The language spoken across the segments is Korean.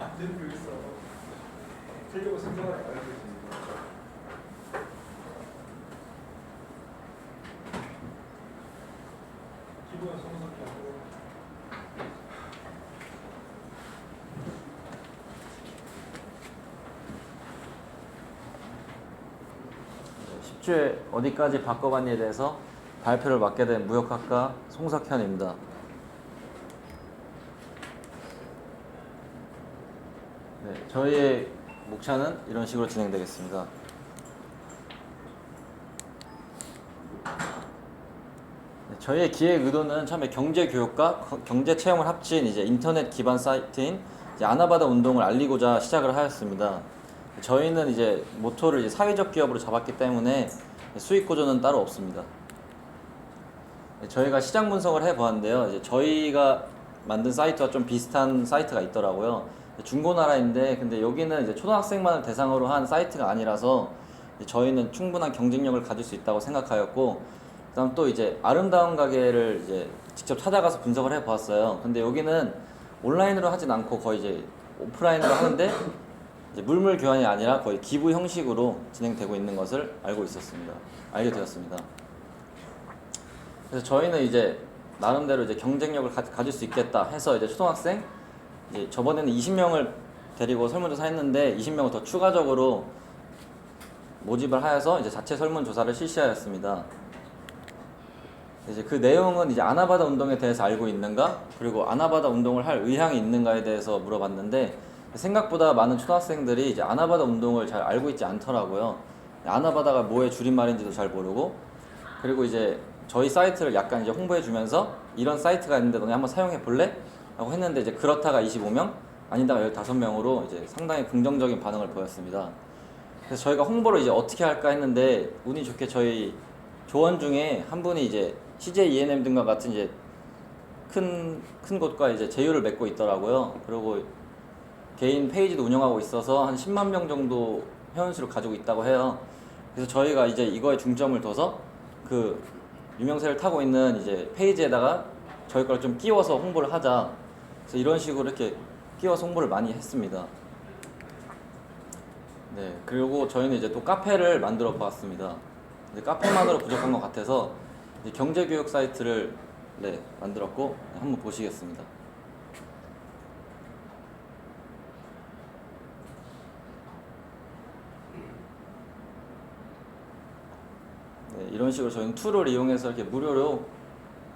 안 되는 거 있어. 생각을 안 해도 되지. 기본 성석이 하고. 10주에 어디까지 바꿔봤니에 대해서 발표를 맡게 된 무역학과 송석현입니다. 네, 저희의 목차는 이런 식으로 진행되겠습니다. 네, 저희의 기획 의도는 처음에 경제 교육과 거- 경제 체험을 합친 이제 인터넷 기반 사이트인 아나바다 운동을 알리고자 시작을 하였습니다. 저희는 이제 모토를 이제 사회적 기업으로 잡았기 때문에 수익 구조는 따로 없습니다. 네, 저희가 시장 분석을 해 보았는데요. 이제 저희가 만든 사이트와 좀 비슷한 사이트가 있더라고요. 중고나라인데 근데 여기는 이제 초등학생만을 대상으로 한 사이트가 아니라서 저희는 충분한 경쟁력을 가질 수 있다고 생각하였고 그다음 또 이제 아름다운 가게를 이제 직접 찾아가서 분석을 해 보았어요. 근데 여기는 온라인으로 하진 않고 거의 이제 오프라인으로 하는데 이제 물물 교환이 아니라 거의 기부 형식으로 진행되고 있는 것을 알고 있었습니다. 알게 되었습니다. 그래서 저희는 이제 나름대로 이제 경쟁력을 가, 가질 수 있겠다 해서 이제 초등학생 이제 저번에는 20명을 데리고 설문조사 했는데 20명을 더 추가적으로 모집을 하여서 이제 자체 설문조사를 실시하였습니다. 이제 그 내용은 이제 아나바다 운동에 대해서 알고 있는가 그리고 아나바다 운동을 할 의향이 있는가에 대해서 물어봤는데 생각보다 많은 초등학생들이 이제 아나바다 운동을 잘 알고 있지 않더라고요. 아나바다가 뭐의 줄임말인지도 잘 모르고 그리고 이제 저희 사이트를 약간 이제 홍보해 주면서 이런 사이트가 있는데 너네 한번 사용해 볼래? 라고 했는데 이제 그렇다가 25명 아니다가 15명으로 이제 상당히 긍정적인 반응을 보였습니다. 그래서 저희가 홍보를 이제 어떻게 할까 했는데 운이 좋게 저희 조원 중에 한 분이 이제 CJ ENM 등과 같은 이제 큰, 큰 곳과 이제 제휴를 맺고 있더라고요. 그리고 개인 페이지도 운영하고 있어서 한 10만 명 정도 회원수를 가지고 있다고 해요. 그래서 저희가 이제 이거에 중점을 둬서 그 유명세를 타고 있는 이제 페이지에다가 저희 걸 좀 끼워서 홍보를 하자. 그래서 이런 식으로 이렇게 끼워서 홍보를 많이 했습니다. 네, 그리고 저희는 이제 또 카페를 만들어 보았습니다. 카페만으로 부족한 것 같아서 경제교육 사이트를 네, 만들었고 한번 보시겠습니다. 네, 이런 식으로 저희는 툴을 이용해서 이렇게 무료로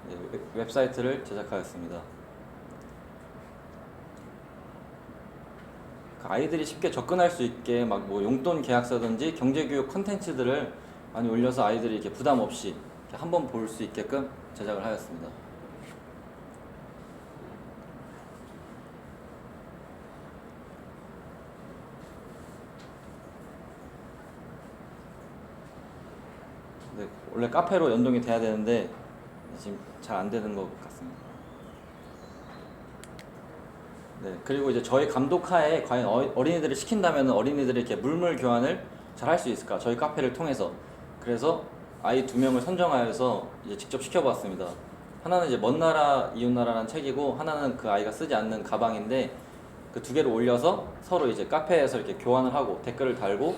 네, 웹- 웹사이트를 제작하였습니다. 아이들이 쉽게 접근할 수 있게 막 뭐 용돈 계약서든지 경제교육 컨텐츠들을 많이 올려서 아이들이 이렇게 부담 없이 한번 볼 수 있게끔 제작을 하였습니다. 네, 원래 카페로 연동이 돼야 되는데 지금 잘 안 되는 것 같습니다. 네, 그리고 이제 저희 감독하에 과연 어- 어린이들을 시킨다면 어린이들이 이렇게 물물 교환을 잘 할 수 있을까? 저희 카페를 통해서. 그래서 아이 두 명을 선정하여서 이제 직접 시켜봤습니다. 하나는 이제 먼 나라 이웃 나라라는 책이고 하나는 그 아이가 쓰지 않는 가방인데 그 두 개를 올려서 서로 이제 카페에서 이렇게 교환을 하고 댓글을 달고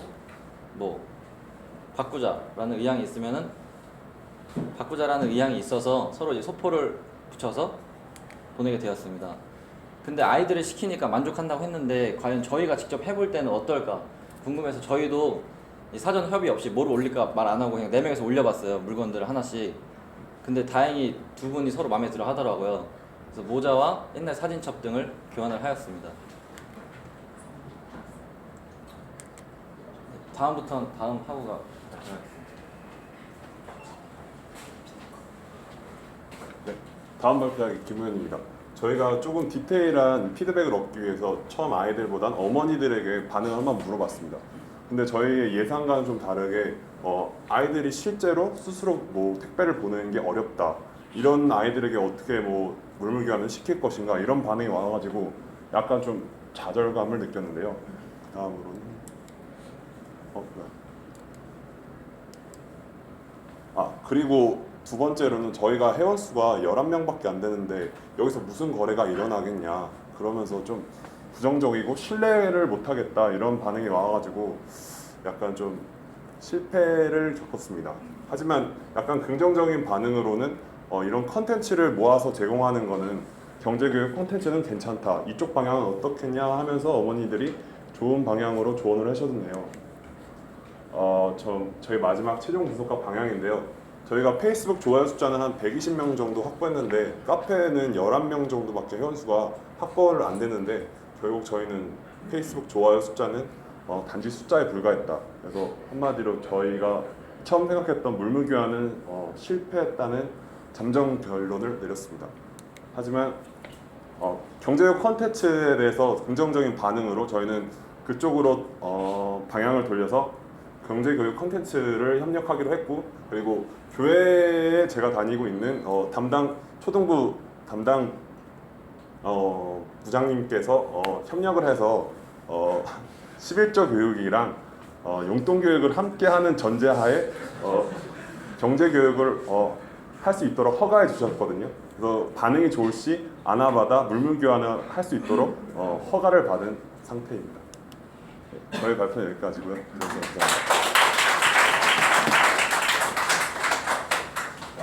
뭐 바꾸자라는 의향이 있으면은 바꾸자라는 의향이 있어서 서로 이제 소포를 붙여서 보내게 되었습니다. 근데 아이들을 시키니까 만족한다고 했는데 과연 저희가 직접 해볼 때는 어떨까 궁금해서 저희도 이 사전 협의 없이 뭘 올릴까 말 안 하고 그냥 네 명에서 올려봤어요 물건들을 하나씩. 근데 다행히 두 분이 서로 마음에 들어 하더라고요. 그래서 모자와 옛날 사진첩 등을 교환을 하였습니다. 다음부터 다음 하고가 네, 다음 발표하기 김우현입니다. 저희가 조금 디테일한 피드백을 얻기 위해서 처음 아이들보단 어머니들에게 반응을 한번 물어봤습니다. 근데 저희의 예상과는 좀 다르게 어, 아이들이 실제로 스스로 뭐 택배를 보내는 게 어렵다. 이런 아이들에게 어떻게 뭐 물물교환을 시킬 것인가 이런 반응이 와가지고 약간 좀 좌절감을 느꼈는데요. 다음으로는 어. 아 그리고 두 번째로는 저희가 회원 수가 11명밖에 안 되는데 여기서 무슨 거래가 일어나겠냐 그러면서 좀 부정적이고 신뢰를 못 하겠다 이런 반응이 와가지고 약간 좀 실패를 겪었습니다. 하지만 약간 긍정적인 반응으로는 어, 이런 컨텐츠를 모아서 제공하는 거는 경제교육 컨텐츠는 괜찮다. 이쪽 방향은 어떻겠냐 하면서 어머니들이 좋은 방향으로 조언을 하셨네요. 어, 저, 저희 마지막 최종 분석과 방향인데요. 저희가 페이스북 좋아요 숫자는 한 120명 정도 확보했는데 카페는 11명 정도밖에 회원수가 확보를 안 되는데 결국 저희는 페이스북 좋아요 숫자는 어, 단지 숫자에 불과했다. 그래서 한마디로 저희가 처음 생각했던 물무교환은 어, 실패했다는 잠정 결론을 내렸습니다. 하지만 어, 경제적 컨텐츠에 대해서 긍정적인 반응으로 저희는 그쪽으로 어, 방향을 돌려서 경제교육 컨텐츠를 협력하기로 했고 그리고 교회에 제가 다니고 있는 어, 담당 초등부 담당 어, 부장님께서 어, 협력을 해서 어, 11조 교육이랑 어, 용돈 교육을 함께하는 전제하에 어, 경제 교육을 어, 할 수 있도록 허가해 주셨거든요. 그래서 반응이 좋을 시 아나바다 물물 교환을 할 수 있도록 어, 허가를 받은 상태입니다. 네, 저희 발표는 여기까지고요. 감사합니다.